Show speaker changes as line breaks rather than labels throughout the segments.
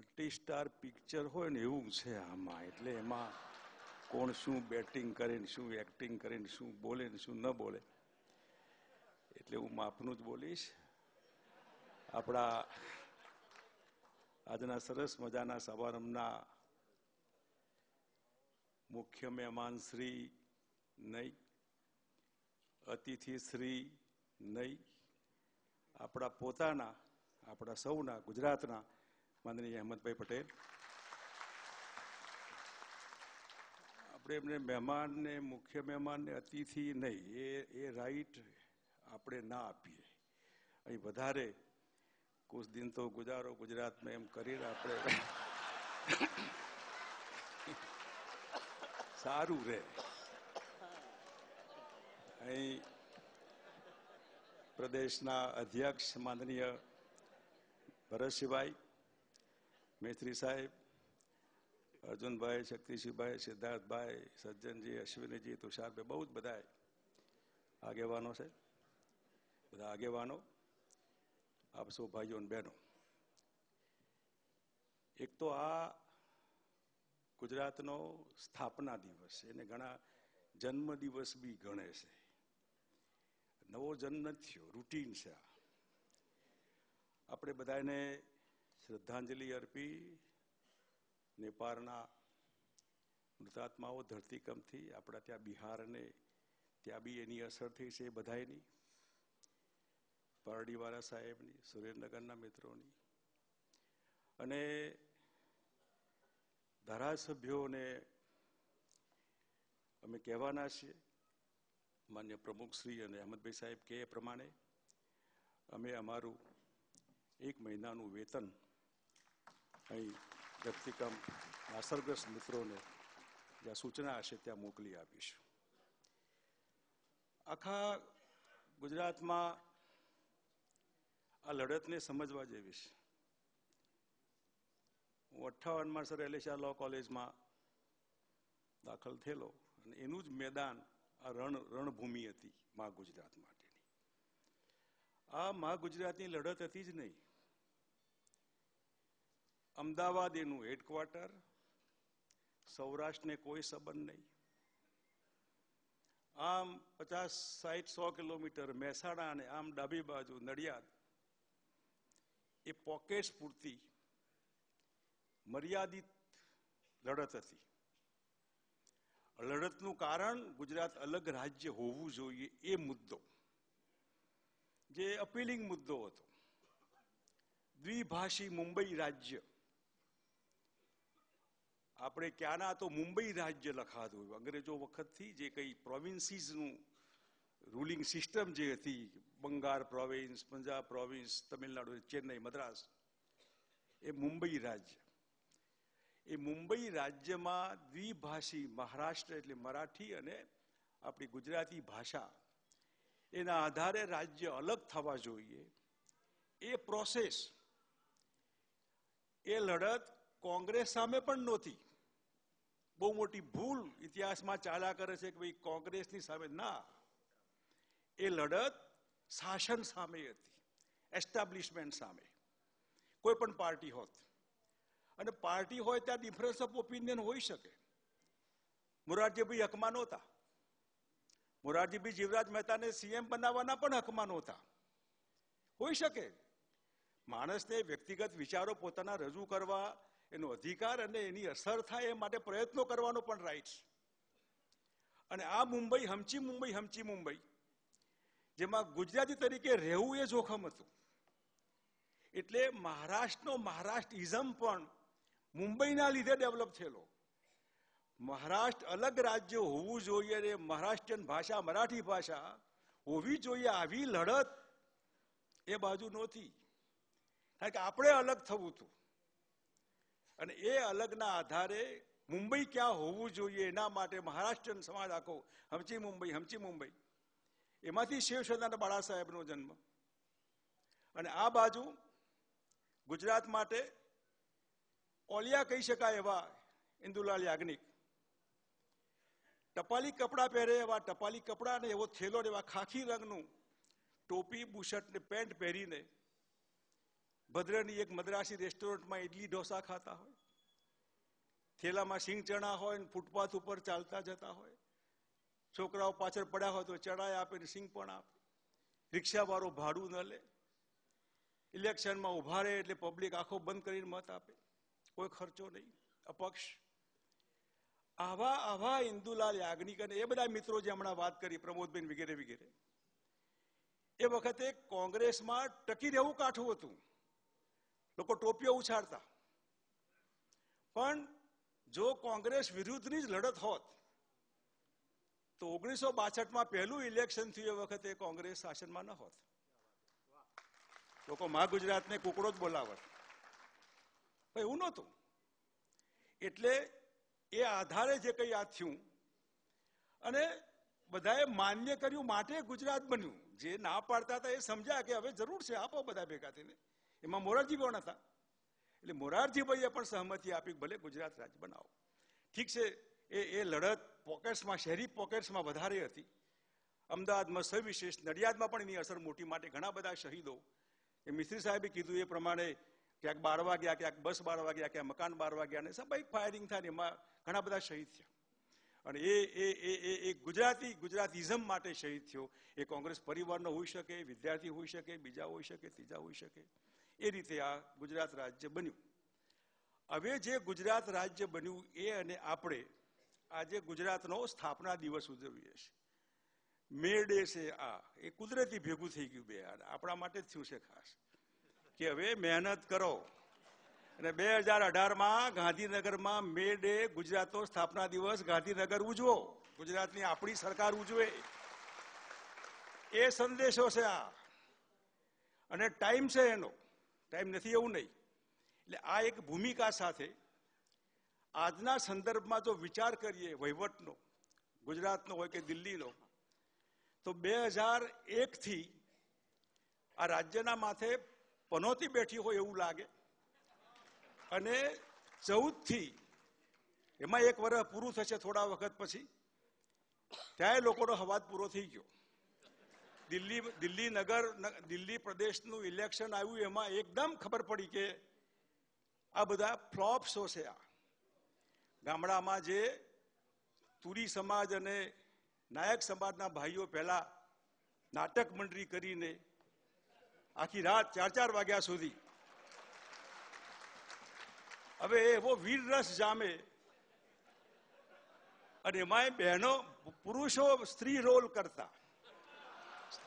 Multi star picture હોય ને એવું છે આમાં. એટલે એમાં કોણ શું બેટિંગ કરે ને શું એક્ટિંગ કરે ને શું બોલે ને શું ન બોલે. એટલે હું માપનું જ બોલીશ. આપણા આજના સરસ મજાના સમારંભના મુખ્ય મહેમાન શ્રી નહીં અતિથિ શ્રી નહીં આપણા પોતાના, આપણા સૌના, ગુજરાતના માનનીય અહેમદભાઈ પટેલ. આપણે એમને મહેમાનને, મુખ્ય મહેમાનને, અતિથિ નહીં, એ એ રાઈટ આપણે ના આપીએ. અહીં વધારે કુછ દિન તો ગુજારો ગુજરાતમાં એમ કરીને આપણે સારું રહે. અહીં પ્રદેશના અધ્યક્ષ માનનીય ભરતસિંહભાઈ મેત્રી સાહેબ, અર્જુનભાઈ શક્તિસિંહભાઈ સિદ્ધાર્થભાઈ, સજ્જનજી, અશ્વિનીજી, તુષારભાઈ, બહુ જ બધા આગેવાનો છે. બધા આગેવાનો, આપ સૌ ભાઈઓ અને બહેનો. એક તો આ ગુજરાતનો સ્થાપના દિવસ એને ઘણા જન્મ દિવસ બી ગણે છે. નવો જન્મ થયો રૂટીન છે આ. આપણે બધાને શ્રદ્ધાંજલિ અર્પી. નેપાળના મૃતાત્માઓ ધરતીકંપથી આપણા ત્યાં બિહારને, ત્યાં બી એની અસર થઈ છે બધાયની. પારડીવાળા સાહેબની, સુરેન્દ્રનગરના મિત્રોની. અને ધારાસભ્યોને અમે કહેવાના છીએ, માન્ય પ્રમુખ શ્રી અને અહમદભાઈ સાહેબ કે એ પ્રમાણે, અમે અમારું એક મહિનાનું વેતન અહીં વ્યક્તિકમ અસરગ્રસ્ત મિત્રોને જ્યાં સૂચના હશે ત્યાં મોકલી આપીશ. આખા ગુજરાતમાં આ લડતને સમજવા જેવી હું અઠ્ઠાવનમાં સર એલેશા લો કોલેજમાં દાખલ થયેલો અને એનું જ મેદાન આ રણ, રણભૂમિ હતી મા ગુજરાત માટેની. આ મા ગુજરાતની લડત હતી જ નહીં. અમદાવાદ એનું હેડક્વાર્ટર, સૌરાષ્ટ્રને કોઈ સંબંધ નહીં. આમ પચાસ સાઠ સો કિલોમીટર મહેસાણા અને આમ ડાબી બાજુ નડિયાદ, એ પોકેટ્સ પૂરતી મર્યાદિત લડત હતી. લડતનું કારણ ગુજરાત અલગ રાજ્ય હોવું જોઈએ એ મુદ્દો, જે અપીલિંગ મુદ્દો હતો. દ્વિભાષી મુંબઈ રાજ્ય આપણે ક્યાંના તો મુંબઈ રાજ્ય લખાતું અંગ્રેજો વખતથી જે કઈ પ્રોવિન્સીસનું રૂલિંગ સિસ્ટમ જે હતી, બંગાળ પ્રોવિન્સ પંજાબ પ્રોવિન્સ તમિલનાડુ, ચેન્નઈ, મદ્રાસ, એ મુંબઈ રાજ્ય. એ મુંબઈ રાજ્યમાં દ્વિભાષી મહારાષ્ટ્ર એટલે મરાઠી અને આપણી ગુજરાતી ભાષા, એના આધારે રાજ્ય અલગ થવા જોઈએ. એ પ્રોસેસ એ લડત કોંગ્રેસ સામે પણ નહોતી. બહુ મોટી ભૂલ ઇતિહાસમાં ચાલ્યા કરે છે કે ભાઈ કોંગ્રેસની સામે ના. એ લડત શાસન સામે હતી, એસ્ટાબ્લિશમેન્ટ સામે. કોઈ પણ પાર્ટી હોત. અને પાર્ટી હોય ત્યાં ડિફરન્સ ઓફ ઓપિનિયન હોઈ શકે. મોરારજીભાઈ હકમાં નહોતા. મોરારજીભાઈ જીવરાજ મહેતાને સીએમ બનાવવાના પણ હકમાં નહોતા. હોઈ શકે. માણસને વ્યક્તિગત વિચારો પોતાના રજૂ કરવા એનો અધિકાર અને એની અસર થાય એ માટે પ્રયત્નો કરવાનો પણ રાઈટ અને આ મુંબઈ હમચી મુંબઈ હમચી મુંબઈ, જેમાં ગુજરાતી તરીકે રહેવું એ જોખમ હતું. એટલે મહારાષ્ટ્રનો મહારાષ્ટ્રિઝમ પણ મુંબઈના લીધે ડેવલપ થયેલો. મહારાષ્ટ્ર અલગ રાજ્ય હોવું જોઈએ અને મહારાષ્ટ્રીયન ભાષા, મરાઠી ભાષા હોવી જોઈએ, આવી લડત એ બાજુ નહોતી. કારણ કે આપણે અલગ થવું હતું. અને એ અલગના આધારે મુંબઈ ક્યાં હોવું જોઈએ એના માટે મહારાષ્ટ્રીયન સમાજ આખો હમચી મુંબઈ હમચી મુંબઈ. એમાંથી શિવસેનાના બાળા સાહેબનો જન્મ. અને આ બાજુ ગુજરાત માટે ઓલિયા કહી શકાય એવા ઇન્દુલાલ યાજ્ઞિક. ટપાલી કપડાં પહેરે એવા ટપાલી કપડાં ને એવો થેલો એવા ખાખી રંગનું ટોપી, બુશર્ટ ને પેન્ટ પહેરીને ભદ્રની એક મદ્રાસી રેસ્ટોરન્ટમાં ઇડલી ઢોસા ખાતા હોય. થેલામાં સિંગ ચણા હોય ને ફૂટપાથ ઉપર ચાલતા જતા હોય. છોકરાઓ પાછળ પડ્યા હોય તો ચડાઈ આપે ને સિંગ પણ આપે. રિક્ષાવાળો ભાડું ન લે. ઇલેક્શનમાં ઊભા રહે એટલે પબ્લિક આખો બંધ કરીને મત આપે. કોઈ ખર્ચો નહીં. અપક્ષ. આવા આવા ઇન્દુલાલ યાજ્ઞિક અને એ બધા મિત્રો જે હમણાં વાત કરી, પ્રમોદબેન વગેરે વગેરે, એ વખતે કોંગ્રેસમાં ટકી રહેવું કાઠું હતું. લોકો ટોપીઓ ઉછાળતા. પણ જો કોંગ્રેસ વિરુદ્ધની જ લડત હોત, તો ઓગણીસો બાસઠમાં પહેલું ઇલેક્શન થયું એ વખતે કોંગ્રેસ શાસનમાં ન હોત. લોકો મા ગુજરાતને કુકડો જ બોલાવત. એવું નહોતું. એટલે એ આધારે જે કંઈ આ થયું, અને બધાએ માન્ય કર્યું, માટે ગુજરાત બન્યું. જે ના પાડતા હતા એ સમજ્યા કે હવે જરૂર છે, આપો બધા ભેગા થઈને. એમાં મોરારજી પણ હતા? એટલે મોરારજીભાઈએ પણ સહમતિ આપી ભલે ગુજરાત રાજ્ય બનાવો. ઠીક છે, એ એ લડત પોકેટ્સમાં, શહેરી પોકેટ્સમાં વધારે હતી. અમદાવાદમાં સવિશેષ નડિયાદમાં પણ એની અસર મોટી માટે ઘણા બધા શહીદો. એ મિસ્ત્રી સાહેબે કીધું એ પ્રમાણે ક્યાંક બાર વાગ્યા, ક્યાંક બસ બાર વાગ્યા, ક્યાંક મકાન બાર વાગ્યા અને સબાઈ ફાયરિંગ થાય એમાં ઘણા બધા શહીદ થયા. અને એ એ એ એ ગુજરાતી, ગુજરાતીઝમ માટે શહીદ થયો. એ કોંગ્રેસ પરિવારનો હોઈ શકે, વિદ્યાર્થી હોઈ શકે, બીજા હોઈ શકે, ત્રીજા હોઈ શકે. એ રીતે આ ગુજરાત રાજ્ય બન્યું. હવે જે ગુજરાત રાજ્ય બન્યું એ અને આપણે આજે ગુજરાતનો સ્થાપના દિવસ ઉજવીએ છીએ. મે ડે છે આ. એ કુદરતી ભેગું થઈ ગયું બે આપણા માટે જ થયું છે ખાસ. કે હવે મહેનત કરો. અને બે હજાર અઢારમાં ગાંધીનગરમાં મે ડે ગુજરાતનો સ્થાપના દિવસ ગાંધીનગર ઉજવો. ગુજરાતની આપણી સરકાર ઉજવે. એ સંદેશો છે આ. અને ટાઈમ છે એનો. ટાઈમ નથી એવું નહીં. એટલે આ એક ભૂમિકા સાથે આજના સંદર્ભમાં જો વિચાર કરીએ વહીવટનો, ગુજરાતનો હોય કે દિલ્હીનો, તો બે હજાર એકથી આ રાજ્યના માથે પનોતી બેઠી હોય એવું લાગે. અને ચૌદથી, એમાં એક વર્ષ પૂરું થશે થોડા વખત પછી ત્યાં લોકોનો હવાજ પૂરો થઈ ગયો. દિલ્હી દિલ્હી નગર દિલ્હી પ્રદેશનું ઇલેક્શન આવ્યું, એમાં એકદમ ખબર પડી કે આ બધા ફ્લોપ્સો છે આ. ગામડામાં જે તુરી સમાજ અને નાયક સમાજના ભાઈઓ પહેલા નાટક મંડળી કરીને આખી રાત ચાર ચાર વાગ્યા સુધી. હવે એવો વીર રસ જામે. અને એમાંય બહેનો, પુરુષો સ્ત્રી રોલ કરતા.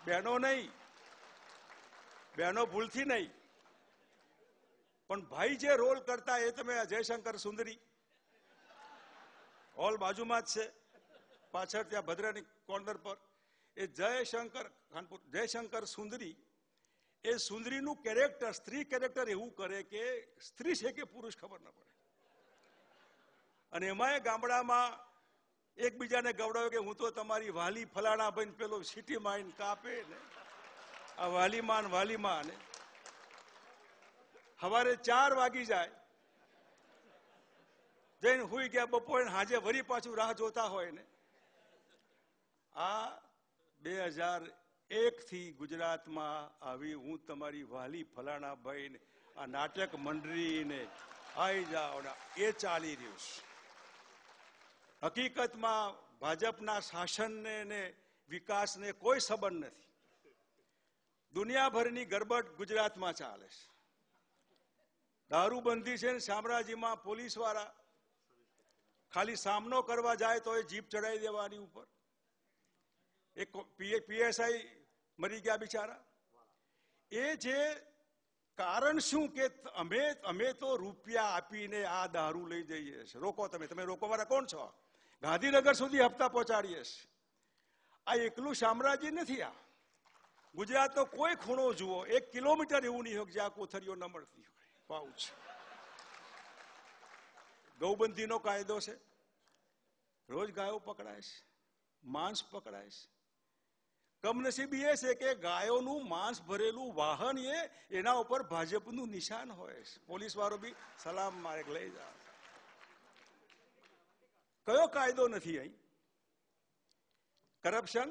બહેનો નહીં. બહેનો ભૂલથી નહીં. પણ ભાઈ જે રોલ કરતા એ તમે જયશંકર સુંદરી. હોલ બાજુમાં જ છે. પાછળ ત્યાં ભદ્રાની કોર્નર પર. એ જયશંકર, ખાનપુર, જયશંકર સુંદરી, એ સુંદરીનું કેરેક્ટર, સ્ત્રી કેરેક્ટર એવું કરે કે સ્ત્રી છે કે પુરુષ ખબર ન પડે. અને એમાંય ગામડામાં એકબીજાને ગવડાવે કે હું તો તમારી વાલી ફલાણા ભાઈ પેલો સિટી માઇન કાપે ને. આ વાલીમાન વાલીમાન હવારે ચાર વાગી જાય. જઈને હુઈ ગયા બપોરે હાજે વરી પાછું રાહ જોતા હોય ને. આ બે હજાર એક થી ગુજરાતમાં આવી હું તમારી વાલી ફલાણા ભાઈ આ નાટક મંડળીને આવી જાઓ એ ચાલી રહ્યું છે. હકીકતમાં ભાજપના શાસનને ને વિકાસને કોઈ સંબંધ નથી. દુનિયાભરની ગરબડ ગુજરાતમાં ચાલે છે. દારૂબંધી છે ને શામરાજીમાં પોલીસવાળા ખાલી સામનો કરવા જાય તો એ જીપ ચડાવી દેવાની ઉપર. એક પીએસઆઈ મરી ગયા બિચારા. એ જે કારણ શું કે અમે અમે તો રૂપિયા આપીને આ દારૂ લઈ જઈએ છીએ. રોકો તમે. તમે રોકોવાળા કોણ છો? ગાંધીનગર સુધી હપ્તા પહોંચાડીએ આ એકલું સામ્રાજ્ય નથી આ. ગુજરાતનો કોઈ ખૂણો જુઓ, એક કિલોમીટર એવું નહીં હોય જ્યાં કોથળીઓ ન મળતી હોય. પાઉચ ગૌબંધીનો કાયદો છે. રોજ ગાયો પકડાય છે, માંસ પકડાય છે. કમનસીબી એ છે કે ગાયોનું માંસ ભરેલું વાહન એ એના ઉપર ભાજપનું નિશાન હોય છે. પોલીસ વાળો બી સલામ મારે લઈ જાવ કયો કાયદો નથી અહીં? કરપ્શન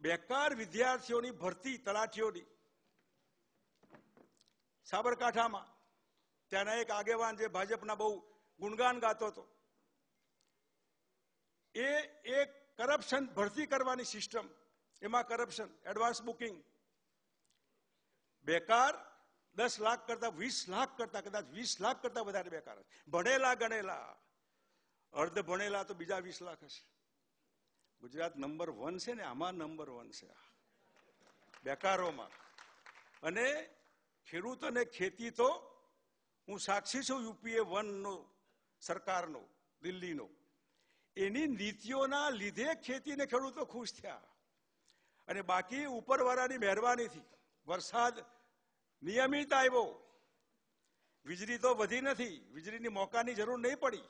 બેકાર વિદ્યાર્થીઓની ભરતી તલાટીઓની. સાબરકાંઠામાં ત્યાંના એક આગેવાન જે ભાજપના બહુ ગુણગાન ગાતો હતો. એ એક કરપ્શન ભરતી કરવાની સિસ્ટમ એમાં કરપ્શન એડવાન્સ બુકિંગ બેકાર દસ લાખ કરતા વીસ લાખ કરતા કદાચ વીસ લાખ કરતા વધારે બેકાર ભણેલા ગણેલા. અર્ધ ભણેલા તો બીજા વીસ લાખ હશે. ગુજરાત નંબર વન છે ને, આમાં નંબર વન છે. બેકારોમાં. અને ખેડૂત અને ખેતી તો હું સાક્ષી છું યુપીએ વનનો, સરકારનો, દિલ્હીનો. એની નીતિઓના લીધે ખેતીને ખેડૂતો ખુશ થયા. અને બાકી ઉપરવાળાની મહેરબાનીથી વરસાદ નિયમિત આવ્યો. વીજળી તો વધી નથી, વીજળીની મોકાની જરૂર નહીં પડી.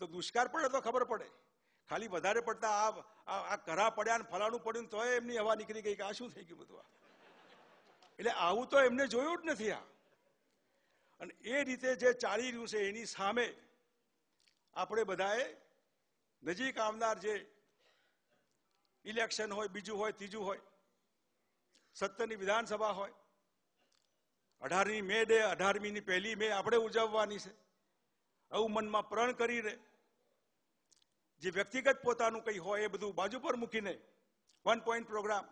તો દુષ્કાળ પડે તો ખબર પડે. ખાલી વધારે પડતા આ આ કરા પડ્યા ને ફલાણું પડ્યું તોય એમની હવા નીકળી ગઈ કે આ શું થઈ ગયું બધું એટલે આવું તો એમને જોયું જ નથી આ. અને એ રીતે જે ચાલી રહ્યું છે એની સામે આપણે બધાએ નજીક આવનાર જે ઇલેક્શન હોય, બીજું હોય, ત્રીજું હોય, સત્તરની વિધાનસભા હોય, અઢારમી મે ડે, અઢારમીની પહેલી મે આપણે ઉજવવાની છે. આવું મનમાં પ્રણ કરીને જે વ્યક્તિગત પોતાનું કંઈ હોય એ બધું બાજુ પર મૂકીને વન પોઈન્ટ પ્રોગ્રામ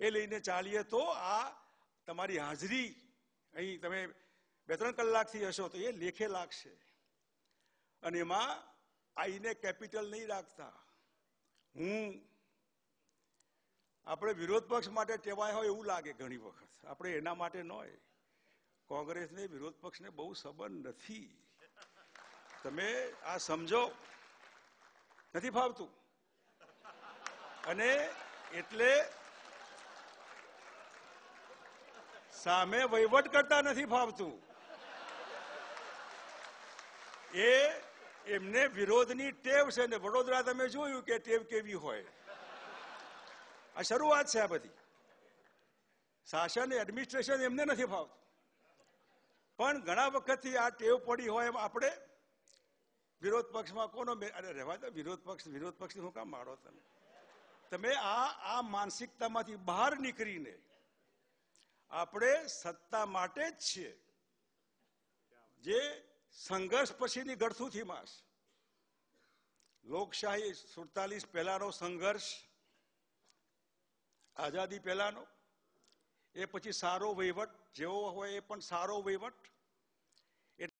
એ લઈને ચાલીએ તો આ તમારી હાજરી, અહીં તમે બે ત્રણ કલાકથી હશો તો એ લેખે લાગશે. અને એમાં આઈને કેપિટલ નહીં રાખતા. હું આપણે વિરોધ પક્ષ માટે ટેવાય હોય એવું લાગે ઘણી વખત. આપણે એના માટે ન હોય કોંગ્રેસને વિરોધ પક્ષને બહુ સંબંધ નથી. તમે આ સમજો. નથી ફાવતું. અને એટલે સામે વહીવટ કરતા નથી ફાવતું. એ એમને વિરોધની ટેવ છે ને વડોદરા તમે જોયું કે ટેવ કેવી હોય. આ શરૂઆત છે આ બધી. શાસન એડમિનિસ્ટ્રેશન એમને નથી ફાવતું. પણ ઘણા વખતથી આ ટેવ પડી હોય એમ આપણે વિરોધ પક્ષમાં કોનો અરે રહેવા દો, વિરોધ પક્ષ વિરોધ પક્ષની હું કામ મારો તમે? તમે આ આ માનસિકતામાંથી બહાર નીકળીને આપણે સત્તા માટે જ છીએ. જે સંઘર્ષ પછીની ગળથુથી માસ લોકશાહી સુડતાલીસ પહેલાનો સંઘર્ષ, આઝાદી પહેલાનો, એ પછી સારો વહીવટ, જેવો હોય એ પણ સારો વહીવટ